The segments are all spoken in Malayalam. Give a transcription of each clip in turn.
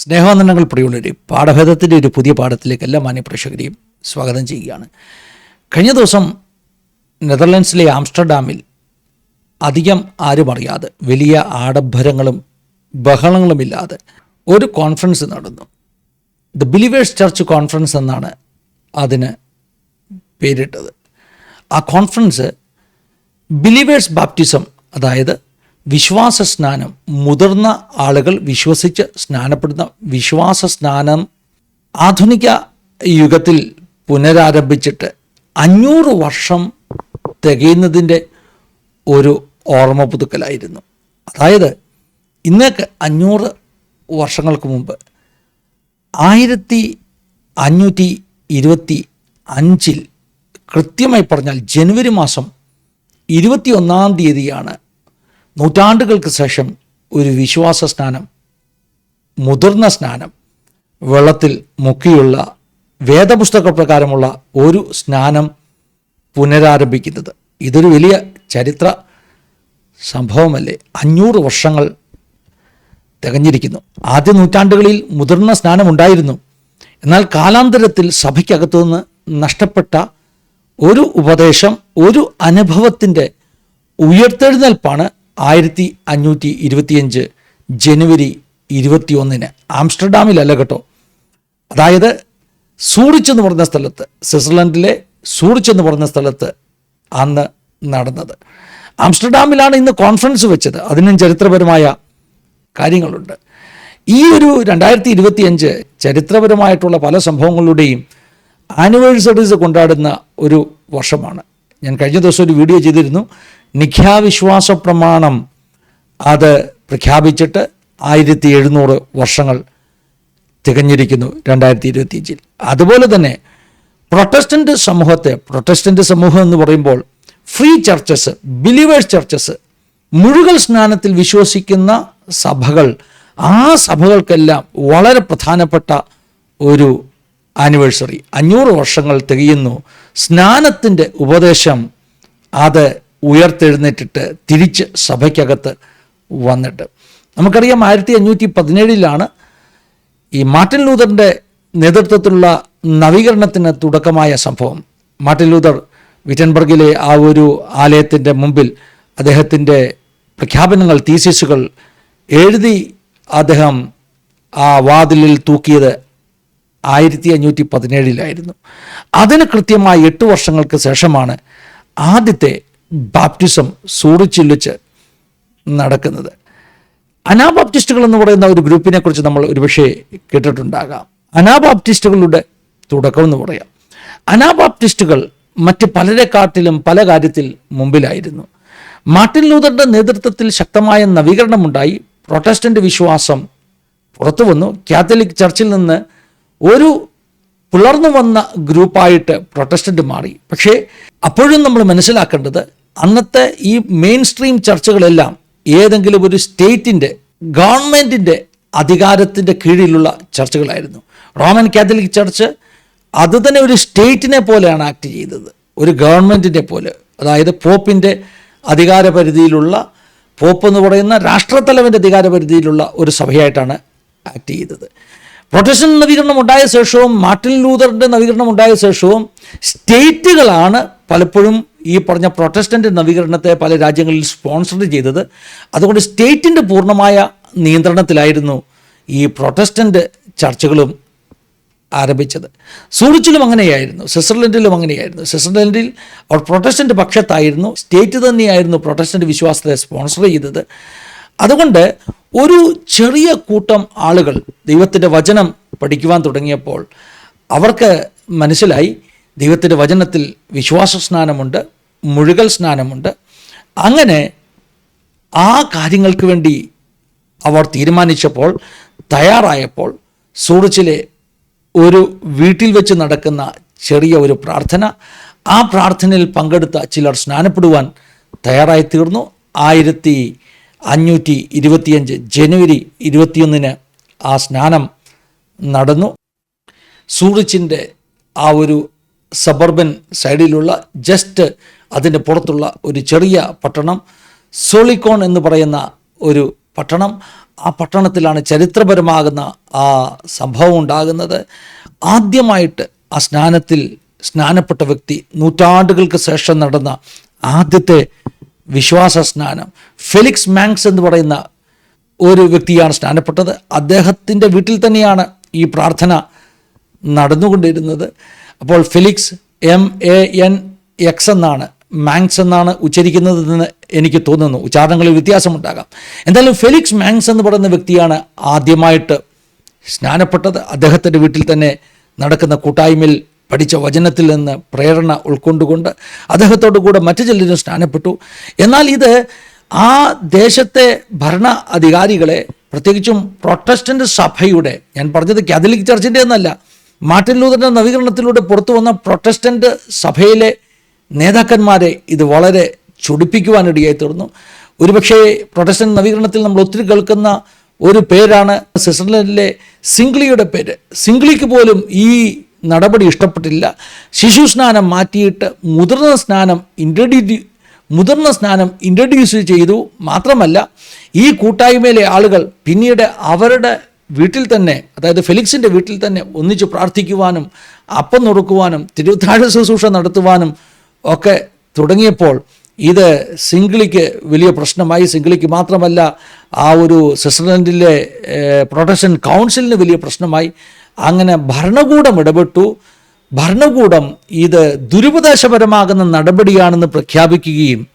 സ്നേഹവന്ദനങ്ങൾ പ്രിയുള്ളവരെ പാഠഭേദത്തിന്റെ ഒരു പുതിയ പാഠത്തിലേക്ക് എല്ലാ മാന്യപ്രേക്ഷകരെയും സ്വാഗതം ചെയ്യുകയാണ്. കഴിഞ്ഞ ദിവസം നെതർലൻഡ്സിലെ ആംസ്റ്റർഡാമിൽ അധികം ആരും അറിയാതെ വലിയ ആഡംബരങ്ങളും ബഹളങ്ങളുമില്ലാതെ ഒരു കോൺഫറൻസ് നടന്നു. ദ ബിലീവേഴ്സ് ചർച്ച് കോൺഫറൻസ് എന്നാണ് അതിന് പേരിട്ടത്. ആ കോൺഫറൻസ് ബിലീവേഴ്സ് ബാപ്റ്റിസം അതായത് വിശ്വാസ സ്നാനം മുതിർന്ന ആളുകൾ വിശ്വസിച്ച് സ്നാനപ്പെടുന്ന വിശ്വാസ സ്നാനം ആധുനിക യുഗത്തിൽ പുനരാരംഭിച്ചിട്ട് അഞ്ഞൂറ് വർഷം തികയുന്നതിന്റെ ഒരു ഓർമ്മ പുതുക്കലായിരുന്നു. അതായത് ഇന്നേക്ക് അഞ്ഞൂറ് വർഷങ്ങൾക്ക് മുമ്പ് ആയിരത്തി അഞ്ഞൂറ്റി ഇരുപത്തി അഞ്ചിൽ കൃത്യമായി പറഞ്ഞാൽ ജനുവരി മാസം ഇരുപത്തി ഒന്നാം തീയതിയാണ് നൂറ്റാണ്ടുകൾക്ക് ശേഷം ഒരു വിശ്വാസ സ്നാനം മുതിർന്ന സ്നാനം വെള്ളത്തിൽ മുക്കിയുള്ള വേദപുസ്തക പ്രകാരമുള്ള ഒരു സ്നാനം പുനരാരംഭിക്കുന്നത്. ഇതൊരു വലിയ ചരിത്ര സംഭവമല്ലേ? അഞ്ഞൂറ് വർഷങ്ങൾ തികഞ്ഞിരിക്കുന്നു. ആദ്യ നൂറ്റാണ്ടുകളിൽ മുതിർന്ന സ്നാനം ഉണ്ടായിരുന്നു. എന്നാൽ കാലാന്തരത്തിൽ സഭയ്ക്കകത്തുനിന്ന് നഷ്ടപ്പെട്ട ഒരു ഉപദേശം ഒരു അനുഭവത്തിന്റെ ഉയർത്തെഴുന്നേൽപ്പാണ് ആയിരത്തി അഞ്ഞൂറ്റി ഇരുപത്തിയഞ്ച് ജനുവരി ഇരുപത്തിയൊന്നിന് ആംസ്റ്റർഡാമിലല്ല കേട്ടോ. അതായത് സൂറിച്ച് എന്ന് പറഞ്ഞ സ്ഥലത്ത് സ്വിറ്റ്സർലൻഡിലെ സൂറിച്ച് എന്ന് പറഞ്ഞ സ്ഥലത്ത് അന്ന് നടന്നത്. ആംസ്റ്റർഡാമിലാണ് ഇന്ന് കോൺഫറൻസ് വെച്ചത്. അതിനും ചരിത്രപരമായ കാര്യങ്ങളുണ്ട്. ഈ ഒരു രണ്ടായിരത്തി ഇരുപത്തിയഞ്ച് ചരിത്രപരമായിട്ടുള്ള പല സംഭവങ്ങളുടെയും ആനിവേഴ്സറീസ് കൊണ്ടാടുന്ന ഒരു വർഷമാണ്. ഞാൻ കഴിഞ്ഞ ദിവസം ഒരു വീഡിയോ ചെയ്തിരുന്നു. നിഖ്യാവിശ്വാസ പ്രമാണം അത് പ്രഖ്യാപിച്ചിട്ട് ആയിരത്തി എഴുന്നൂറ് വർഷങ്ങൾ തികഞ്ഞിരിക്കുന്നു രണ്ടായിരത്തി ഇരുപത്തിയഞ്ചിൽ അതുപോലെ തന്നെ പ്രൊട്ടസ്റ്റന്റ് സമൂഹത്തെ പ്രൊട്ടസ്റ്റന്റ് സമൂഹം എന്ന് പറയുമ്പോൾ ഫ്രീ ചർച്ചസ് ബിലീവേഴ്സ് ചർച്ചസ് മുഴുകൽ സ്നാനത്തിൽ വിശ്വസിക്കുന്ന സഭകൾ ആ സഭകൾക്കെല്ലാം വളരെ പ്രധാനപ്പെട്ട ഒരു ആനിവേഴ്സറി. അഞ്ഞൂറ് വർഷങ്ങൾ തികയുന്നു. സ്നാനത്തിന്റെ ഉപദേശം അത് ഉയർത്തെഴുന്നേറ്റിട്ട് തിരിച്ച് സഭയ്ക്കകത്ത് വന്നിട്ട്. നമുക്കറിയാം ആയിരത്തി അഞ്ഞൂറ്റി പതിനേഴിലാണ് ഈ മാർട്ടിൻ ലൂതറിന്റെ നേതൃത്വത്തിലുള്ള നവീകരണത്തിന് തുടക്കമായ സംഭവം. മാർട്ടിൻ ലൂതർ വിറ്റൻബർഗിലെ ആ ഒരു ആലയത്തിന്റെ മുമ്പിൽ അദ്ദേഹത്തിന്റെ പ്രഖ്യാപനങ്ങൾ തീസിസുകൾ എഴുതി അദ്ദേഹം ആ വാതിലിൽ തൂക്കിയത് ആയിരത്തി അഞ്ഞൂറ്റി പതിനേഴിലായിരുന്നു അതിന് കൃത്യമായി എട്ട് വർഷങ്ങൾക്ക് ശേഷമാണ് ആദ്യത്തെ ബാപ്റ്റിസം സൂറിച്ചില്ലിച്ച് നടക്കുന്നത്. അനാബാപ്റ്റിസ്റ്റുകൾ എന്ന് പറയുന്ന ഒരു ഗ്രൂപ്പിനെ കുറിച്ച് നമ്മൾ ഒരുപക്ഷെ കേട്ടിട്ടുണ്ടാകാം. അനാബാപ്റ്റിസ്റ്റുകളുടെ തുടക്കം എന്ന് പറയാം. അനാബാപ്റ്റിസ്റ്റുകൾ മറ്റ് പലരെക്കാട്ടിലും പല കാര്യത്തിൽ മുമ്പിലായിരുന്നു. മാർട്ടിൻ ലൂതറിന്റെ നേതൃത്വത്തിൽ ശക്തമായ നവീകരണമുണ്ടായി. പ്രൊട്ടസ്റ്റന്റ് വിശ്വാസം പുറത്തു വന്നു. കാത്തലിക് ചർച്ചിൽ നിന്ന് ഒരു പുലർന്നു വന്ന ഗ്രൂപ്പായിട്ട് പ്രൊട്ടസ്റ്റന്റ് മാറി. പക്ഷേ അപ്പോഴും നമ്മൾ മനസ്സിലാക്കേണ്ടത് അന്നത്തെ ഈ മെയിൻ സ്ട്രീം ചർച്ചകളെല്ലാം ഏതെങ്കിലും ഒരു സ്റ്റേറ്റിന്റെ ഗവൺമെന്റിന്റെ അധികാരത്തിന്റെ കീഴിലുള്ള ചർച്ചകളായിരുന്നു. റോമൻ കാത്തലിക് ചർച്ച് അത് തന്നെ ഒരു സ്റ്റേറ്റിനെ പോലെയാണ് ആക്ട് ചെയ്തത്. ഒരു ഗവൺമെന്റിനെ പോലെ. അതായത് പോപ്പിന്റെ അധികാര പരിധിയിലുള്ള പോപ്പ് എന്ന് പറയുന്ന രാഷ്ട്രത്തലവന്റെ അധികാര പരിധിയിലുള്ള ഒരു സഭയായിട്ടാണ് ആക്ട് ചെയ്തത്. പ്രൊട്ടസ്റ്റന്റ് നവീകരണം ഉണ്ടായ ശേഷവും മാർട്ടിൻ ലൂതറിന്റെ നവീകരണം ഉണ്ടായ ശേഷവും സ്റ്റേറ്റുകളാണ് പലപ്പോഴും ഈ പറഞ്ഞ പ്രൊട്ടസ്റ്റന്റ് നവീകരണത്തെ പല രാജ്യങ്ങളിൽ സ്പോൺസർ ചെയ്തത്. അതുകൊണ്ട് സ്റ്റേറ്റിന്റെ പൂർണമായ നിയന്ത്രണത്തിലായിരുന്നു ഈ പ്രൊട്ടസ്റ്റന്റ് ചർച്ചകളും ആരംഭിച്ചത്. സൂറിച്ചിലും അങ്ങനെയായിരുന്നു സ്വിറ്റ്സർലൻഡിലും അങ്ങനെയായിരുന്നു. സ്വിറ്റ്സർലൻഡിൽ അവർ പ്രൊട്ടസ്റ്റന്റ് പക്ഷത്തായിരുന്നു സ്റ്റേറ്റ് തന്നെയായിരുന്നു പ്രൊട്ടസ്റ്റന്റ് വിശ്വാസത്തെ സ്പോൺസർ ചെയ്തത്. അതുകൊണ്ട് ഒരു ചെറിയ കൂട്ടം ആളുകൾ ദൈവത്തിന്റെ വചനം പഠിക്കുവാൻ തുടങ്ങിയപ്പോൾ അവർക്ക് മനസ്സിലായി ദൈവത്തിന്റെ വചനത്തിൽ വിശ്വാസ സ്നാനമുണ്ട് മുഴുകൽ സ്നാനമുണ്ട്. അങ്ങനെ ആ കാര്യങ്ങൾക്ക് വേണ്ടി അവർ തീരുമാനിച്ചപ്പോൾ തയ്യാറായപ്പോൾ സൂറിച്ചിലെ ഒരു വീട്ടിൽ വെച്ച് നടക്കുന്ന ചെറിയ ഒരു പ്രാർത്ഥന. ആ പ്രാർത്ഥനയിൽ പങ്കെടുത്ത ചിലർ സ്നാനപ്പെടുവാൻ തയ്യാറായി തീർന്നു. ആയിരത്തി അഞ്ഞൂറ്റി ഇരുപത്തിയഞ്ച് ജനുവരി ഇരുപത്തിയൊന്നിന് ആ സ്നാനം നടന്നു. സൂറിച്ചിന്റെ ആ ഒരു സബർബൻ സൈഡിലുള്ള ജസ്റ്റ് അതിന്റെ പുറത്തുള്ള ഒരു ചെറിയ പട്ടണം സോളിക്കോൺ എന്ന് പറയുന്ന ഒരു പട്ടണം. ആ പട്ടണത്തിലാണ് ചരിത്രപരമാകുന്ന ആ സംഭവം ഉണ്ടാകുന്നത്. ആദ്യമായിട്ട് ആ സ്നാനത്തിൽ സ്നാനപ്പെട്ട വ്യക്തി നൂറ്റാണ്ടുകൾക്ക് ശേഷം നടന്ന ആദ്യത്തെ വിശ്വാസ സ്നാനം. ഫെലിക്സ് മാങ്സ് എന്ന് പറയുന്ന ഒരു വ്യക്തിയാണ് സ്നാനപ്പെട്ടത്. അദ്ദേഹത്തിന്റെ വീട്ടിൽ തന്നെയാണ് ഈ പ്രാർത്ഥന നടന്നുകൊണ്ടിരുന്നത്. അപ്പോൾ Felix M A N X എന്നാണ് മാങ്സ് എന്നാണ് ഉച്ചരിക്കുന്നതെന്ന് എനിക്ക് തോന്നുന്നു. ഉച്ചാരണങ്ങളിൽ വ്യത്യാസമുണ്ടാകാം. എന്തായാലും ഫെലിക്സ് മാങ്സ് എന്ന് പറയുന്ന വ്യക്തിയാണ് ആദ്യമായിട്ട് സ്നാനപ്പെട്ടത്. അദ്ദേഹത്തിന്റെ വീട്ടിൽ തന്നെ നടക്കുന്ന കൂട്ടായ്മയിൽ പഠിച്ച വചനത്തിൽ നിന്ന് പ്രേരണ ഉൾക്കൊണ്ടുകൊണ്ട് അദ്ദേഹത്തോടു കൂടെ മറ്റു ചിലരും സ്നാനപ്പെട്ടു. എന്നാൽ ഇത് ആ ദേശത്തെ ഭരണ അധികാരികളെ പ്രത്യേകിച്ചും പ്രൊട്ടസ്റ്റന്റ് സഭയുടെ ഞാൻ പറഞ്ഞത് കാത്തലിക് ചർച്ചിന്റെ എന്നല്ല മാർട്ടിൻ ലൂതറിന്റെ നവീകരണത്തിലൂടെ പുറത്തു വന്ന പ്രൊട്ടസ്റ്റന്റ് സഭയിലെ നേതാക്കന്മാരെ ഇത് വളരെ ചൊടിപ്പിക്കുവാനിടയായി തീർന്നു. ഒരുപക്ഷേ പ്രൊട്ടസ്റ്റന്റ് നവീകരണത്തിൽ നമ്മൾ ഒത്തിരി കേൾക്കുന്ന ഒരു പേരാണ് സ്വിറ്റ്സർലൻഡിലെ സിംഗ്ലിയുടെ പേര്. സിംഗ്ലിക്ക് പോലും ഈ നടപടി ഇഷ്ടപ്പെട്ടില്ല. ശിശു സ്നാനം മാറ്റിയിട്ട് മുതിർന്ന സ്നാനം ഇൻട്രഡ്യൂ മുതിർന്ന സ്നാനം ഇൻട്രഡ്യൂസ് ചെയ്തു മാത്രമല്ല ഈ കൂട്ടായ്മയിലെ ആളുകൾ പിന്നീട് അവരുടെ വീട്ടിൽ തന്നെ അതായത് ഫെലിക്സിന്റെ വീട്ടിൽ തന്നെ ഒന്നിച്ച് പ്രാർത്ഥിക്കുവാനും അപ്പം നുറുക്കുവാനും തിരുവിതാഴ ശുശ്രൂഷ നടത്തുവാനും ഒക്കെ തുടങ്ങിയപ്പോൾ ഇത് സിംഗിളിക്ക് വലിയ പ്രശ്നമായി. സിംഗിളിക്ക് മാത്രമല്ല ആ ഒരു സ്വിറ്റ്സർലൻഡിലെ പ്രൊട്ടക്ഷൻ കൗൺസിലിന് വലിയ പ്രശ്നമായി. അങ്ങനെ ഭരണകൂടം ഇടപെട്ടു. ഭരണകൂടം ഇത് ദുരുപദേശപരമാകുന്ന നടപടിയാണെന്ന് പ്രഖ്യാപിക്കുകയും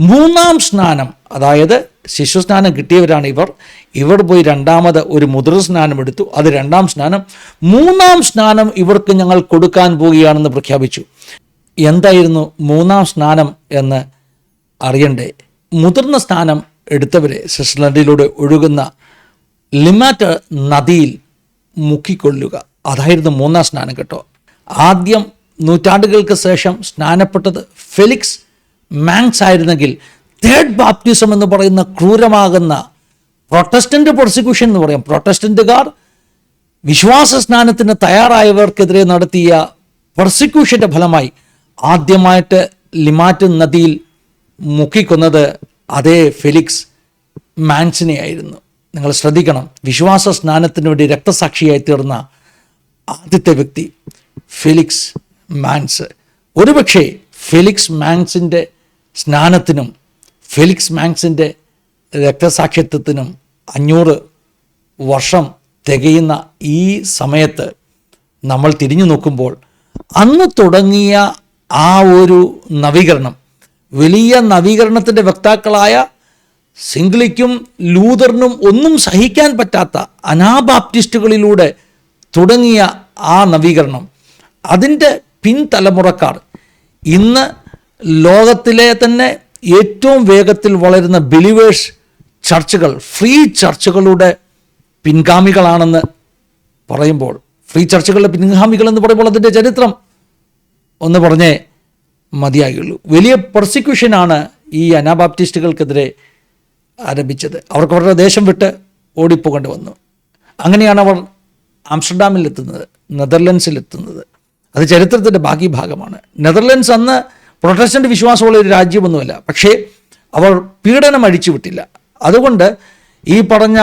മൂന്നാം സ്നാനം അതായത് ശിശുസ്നാനം കിട്ടിയവരാണ് ഇവർ. ഇവർ പോയി രണ്ടാമത് ഒരു മുതിർ സ്നാനം എടുത്തു. അത് രണ്ടാം സ്നാനം. മൂന്നാം സ്നാനം ഇവർക്ക് ഞങ്ങൾ കൊടുക്കാൻ പോവുകയാണെന്ന് പ്രഖ്യാപിച്ചു. എന്തായിരുന്നു മൂന്നാം സ്നാനം എന്ന് അറിയണ്ടേ? മുതിർന്ന സ്ഥാനം എടുത്തവരെ സ്വിറ്റ്സർലൻഡിലൂടെ ഒഴുകുന്ന ലിമാറ്റ് നദിയിൽ മുക്കിക്കൊള്ളുക അതായിരുന്നു മൂന്നാം സ്നാനം കേട്ടോ. ആദ്യം നൂറ്റാണ്ടുകൾക്ക് ശേഷം സ്നാനപ്പെട്ടത് ഫെലിക്സ് മാങ്സ് ആയിരുന്നെങ്കിൽ തേർഡ് ബാപ്റ്റിസം എന്ന് പറയുന്ന ക്രൂരമാകുന്ന പ്രൊട്ടസ്റ്റന്റ് പ്രോസിക്യൂഷൻ എന്ന് പറയാം. പ്രൊട്ടസ്റ്റന്റുകാർ വിശ്വാസ സ്നാനത്തിന് തയ്യാറായവർക്കെതിരെ നടത്തിയ പ്രോസിക്യൂഷന്റെ ഫലമായി ആദ്യമായിട്ട് ലിമാറ്റ് നദിയിൽ മുക്കിക്കൊന്നത് അതേ ഫെലിക്സ് മാൻസിനെ ആയിരുന്നു. നിങ്ങൾ ശ്രദ്ധിക്കണം. വിശ്വാസ സ്നാനത്തിന് വേണ്ടി രക്തസാക്ഷിയായി തീർന്ന ആദ്യത്തെ വ്യക്തി ഫെലിക്സ് മാൻസ്. ഒരുപക്ഷെ ഫെലിക്സ് മാൻസിന്റെ സ്നാനത്തിനും ഫെലിക്സ് മാങ്സിന്റെ രക്തസാക്ഷിത്വത്തിനും അഞ്ഞൂറ് വർഷം തികയുന്ന ഈ സമയത്ത് നമ്മൾ തിരിഞ്ഞു നോക്കുമ്പോൾ അന്ന് തുടങ്ങിയ ആ ഒരു നവീകരണം വലിയ നവീകരണത്തിന്റെ വക്താക്കളായ സിംഗ്ലിക്കും ലൂതറിനും ഒന്നും സഹിക്കാൻ പറ്റാത്ത അനാബാപ്റ്റിസ്റ്റുകളിലൂടെ തുടങ്ങിയ ആ നവീകരണം. അതിന്റെ പിൻതലമുറക്കാർ ഇന്ന് ലോകത്തിലെ തന്നെ ഏറ്റവും വേഗത്തിൽ വളരുന്ന ബിലിവേഴ്സ് ചർച്ചുകൾ ഫ്രീ ചർച്ചുകളുടെ പിൻഗാമികളാണെന്ന് പറയുമ്പോൾ ഫ്രീ ചർച്ചുകളുടെ പിൻഗാമികൾ എന്ന് പറയുമ്പോൾ അതിന്റെ ചരിത്രം ഒന്ന് പറഞ്ഞേ മതിയാകുള്ളൂ വലിയ പ്രോസിക്യൂഷനാണ് ഈ അനാബാപ്റ്റിസ്റ്റുകൾക്കെതിരെ ആരംഭിച്ചത്. അവർക്ക് അവരുടെ ദേശം വിട്ട് ഓടിപ്പോകേണ്ടി വന്നു. അങ്ങനെയാണ് അവർ ആംസ്റ്റർഡാമിലെത്തുന്നത് നെതർലൻഡ്സിലെത്തുന്നത്. അത് ചരിത്രത്തിന്റെ ബാക്കി ഭാഗമാണ്. നെതർലൻഡ്സ് അന്ന് പ്രൊട്ടസ്റ്റന്റ് വിശ്വാസമുള്ള ഒരു രാജ്യമൊന്നുമല്ല. പക്ഷേ അവർ പീഡനം അഴിച്ചുവിട്ടില്ല. അതുകൊണ്ട് ഈ പറഞ്ഞ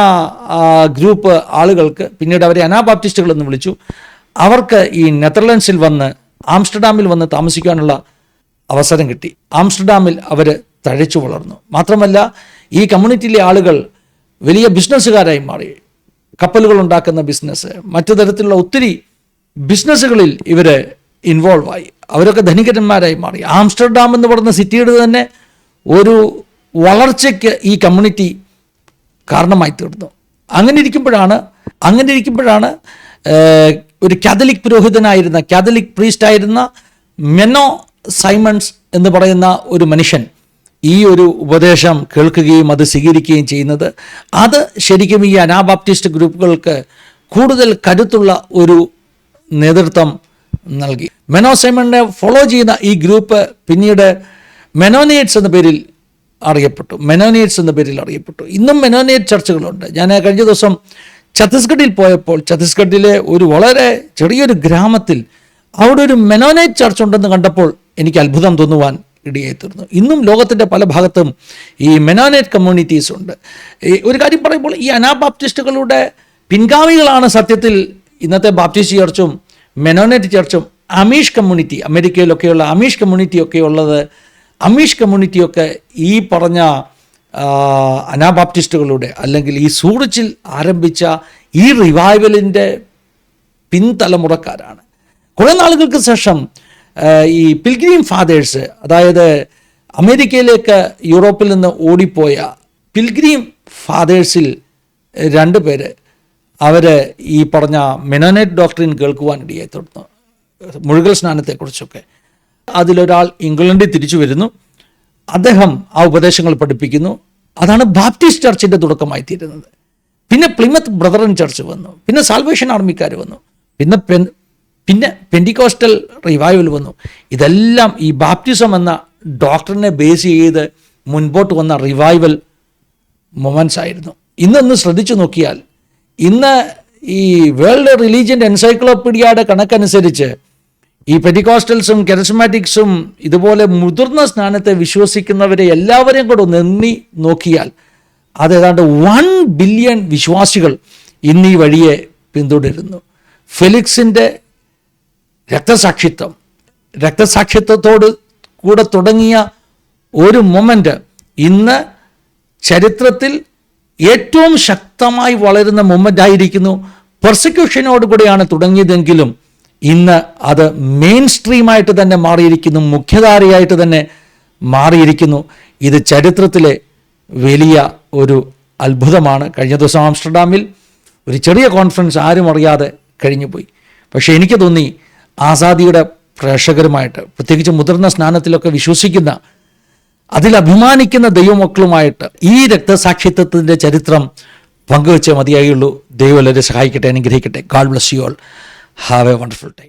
ഗ്രൂപ്പ് ആളുകൾക്ക് പിന്നീട് അവരെ അനാബാപ്റ്റിസ്റ്റുകൾ എന്ന് വിളിച്ചു അവർക്ക് ഈ നെതർലൻഡ്സിൽ വന്ന് ആംസ്റ്റർഡാമിൽ വന്ന് താമസിക്കാനുള്ള അവസരം കിട്ടി. ആംസ്റ്റർഡാമിൽ അവർ തഴച്ചു വളർന്നു. മാത്രമല്ല ഈ കമ്മ്യൂണിറ്റിയിലെ ആളുകൾ വലിയ ബിസിനസ്സുകാരായി മാറി. കപ്പലുകൾ ഉണ്ടാക്കുന്ന ബിസിനസ് മറ്റു തരത്തിലുള്ള ഒത്തിരി ബിസിനസ്സുകളിൽ ഇവർ ഇൻവോൾവ് ആയി. അവരൊക്കെ ധനികരന്മാരായി മാറി. ആംസ്റ്റർഡാം എന്ന് പറയുന്ന സിറ്റിയുടെ തന്നെ ഒരു വളർച്ചയ്ക്ക് ഈ കമ്മ്യൂണിറ്റി കാരണമായി തീർന്നു. അങ്ങനെ ഇരിക്കുമ്പോഴാണ് അങ്ങനെ ഇരിക്കുമ്പോഴാണ് ഒരു കാതലിക് പുരോഹിതനായിരുന്ന കാതലിക് പ്രീസ്റ്റായിരുന്ന മെനോ സൈമൺസ് എന്ന് പറയുന്ന ഒരു മനുഷ്യൻ ഈ ഒരു ഉപദേശം കേൾക്കുകയും അത് സ്വീകരിക്കുകയും ചെയ്യുന്നത്. അത് ശരിക്കും ഈ അനാബാപ്റ്റിസ്റ്റ് ഗ്രൂപ്പുകൾക്ക് കൂടുതൽ കരുത്തുള്ള ഒരു നേതൃത്വം നൽകി. മെനോ സൈമണിനെ ഫോളോ ചെയ്യുന്ന ഈ ഗ്രൂപ്പ് പിന്നീട് മെനോനേറ്റ്സ് എന്ന പേരിൽ അറിയപ്പെട്ടു. മെനോനേറ്റ്സ് എന്ന പേരിൽ അറിയപ്പെട്ടു. ഇന്നും മെനോനേറ്റ് ചർച്ചകളുണ്ട്. ഞാൻ കഴിഞ്ഞ ദിവസം ഛത്തീസ്ഗഡിൽ പോയപ്പോൾ ഛത്തീസ്ഗഡിലെ ഒരു വളരെ ചെറിയൊരു ഗ്രാമത്തിൽ അവിടെ ഒരു മെനോനേറ്റ് ചർച്ച് ഉണ്ടെന്ന് കണ്ടപ്പോൾ എനിക്ക് അത്ഭുതം തോന്നുവാൻ ഇടയായി തീർന്നു. ഇന്നും ലോകത്തിന്റെ പല ഭാഗത്തും ഈ മെനോനേറ്റ് കമ്മ്യൂണിറ്റീസ് ഉണ്ട്. ഒരു കാര്യം പറയുമ്പോൾ ഈ അനാബാപ്റ്റിസ്റ്റുകളുടെ പിൻഗാമികളാണ് സത്യത്തിൽ ഇന്നത്തെ ബാപ്റ്റിസ്റ്റ് ചർച്ചും മെനോനേറ്റ് ചർച്ചും അമീഷ് കമ്മ്യൂണിറ്റി അമേരിക്കയിലൊക്കെയുള്ള അമീഷ് കമ്മ്യൂണിറ്റി ഒക്കെ ഉള്ളത് അമീഷ് കമ്മ്യൂണിറ്റിയൊക്കെ ഈ പറഞ്ഞ അനാബാപ്റ്റിസ്റ്റുകളുടെ അല്ലെങ്കിൽ ഈ സൂറിച്ചിൽ ആരംഭിച്ച ഈ റിവൈവലിന്റെ പിൻതലമുറക്കാരാണ്. കുറേ നാളുകൾക്ക് ശേഷം ഈ പിൽഗ്രീം ഫാദേഴ്സ് അതായത് അമേരിക്കയിലേക്ക് യൂറോപ്പിൽ നിന്ന് ഓടിപ്പോയ പിൽഗ്രീം ഫാദേഴ്സിൽ രണ്ട് പേര് അവർ ഈ പറഞ്ഞ മെനോനേറ്റ് ഡോക്ടറിൻ കേൾക്കുവാൻ ഇടയായി തുടർന്നു മുഴുകൽ സ്നാനത്തെക്കുറിച്ചൊക്കെ. അതിലൊരാൾ ഇംഗ്ലണ്ടിൽ തിരിച്ചു വരുന്നു. അദ്ദേഹം ആ ഉപദേശങ്ങൾ പഠിപ്പിക്കുന്നു. അതാണ് ബാപ്റ്റിസ്റ്റ് ചർച്ചിന്റെ തുടക്കമായി തീരുന്നത്. പിന്നെ പ്ലിമത്ത് ബ്രദറൻ ചർച്ച് വന്നു. പിന്നെ സാൽവേഷൻ ആർമിക്കാർ വന്നു. പിന്നെ പെൻ പിന്നെ പെൻഡിക്കോസ്റ്റൽ റിവൈവൽ വന്നു. ഇതെല്ലാം ഈ ബാപ്റ്റിസം എന്ന ഡോക്ടറിനെ ബേസ് ചെയ്ത് മുൻപോട്ട് വന്ന റിവൈവൽ മൊമെൻസ് ആയിരുന്നു. ഇന്നൊന്ന് ശ്രദ്ധിച്ചു നോക്കിയാൽ ഇന്ന് ഈ വേൾഡ് റിലീജിയന്റെ എൻസൈക്ലോപീഡിയയുടെ കണക്കനുസരിച്ച് ഈ പെറ്റിക്കോസ്റ്റൽസും കെറസ്മാറ്റിക്സും ഇതുപോലെ മുതിർന്ന സ്നാനത്തെ വിശ്വസിക്കുന്നവരെ എല്ലാവരെയും കൂടെ ഒന്ന് നോക്കിയാൽ അത് ഏതാണ്ട് വൺ ബില്യൺ വിശ്വാസികൾ ഇന്ന് ഈ വഴിയെ പിന്തുടരുന്നു. ഫെലിക്സിന്റെ രക്തസാക്ഷിത്വം. രക്തസാക്ഷിത്വത്തോട് കൂടെ തുടങ്ങിയ ഒരു മൊമെന്റ് ഇന്ന് ചരിത്രത്തിൽ ഏറ്റവും ശക്തമായി വളരുന്ന മൂമെന്റ് ആയിരിക്കുന്നു. പെർസിക്യൂഷനോടുകൂടിയാണ് തുടങ്ങിയതെങ്കിലും ഇന്ന് അത് മെയിൻ സ്ട്രീമായിട്ട് തന്നെ മാറിയിരിക്കുന്നു. മുഖ്യധാരയായിട്ട് തന്നെ മാറിയിരിക്കുന്നു. ഇത് ചരിത്രത്തിലെ വലിയ ഒരു അത്ഭുതമാണ്. കഴിഞ്ഞ ദിവസം ആംസ്റ്റർഡാമിൽ ഒരു ചെറിയ കോൺഫറൻസ് ആരും അറിയാതെ കഴിഞ്ഞുപോയി. പക്ഷേ എനിക്ക് തോന്നി ആസാദിയുടെ പ്രേക്ഷകരുമായിട്ട് പ്രത്യേകിച്ച് മുതിർന്ന സ്നാനത്തിലൊക്കെ വിശ്വസിക്കുന്ന അതിൽ അഭിമാനിക്കുന്ന ദൈവമക്കളുമായിട്ട് ഈ രക്തസാക്ഷിത്വത്തിന്റെ ചരിത്രം പങ്കുവെച്ചേ മതിയായുള്ളൂ. ദൈവം എല്ലാവരെ സഹായിക്കട്ടെ അനുഗ്രഹിക്കട്ടെ. God bless you all have a wonderful time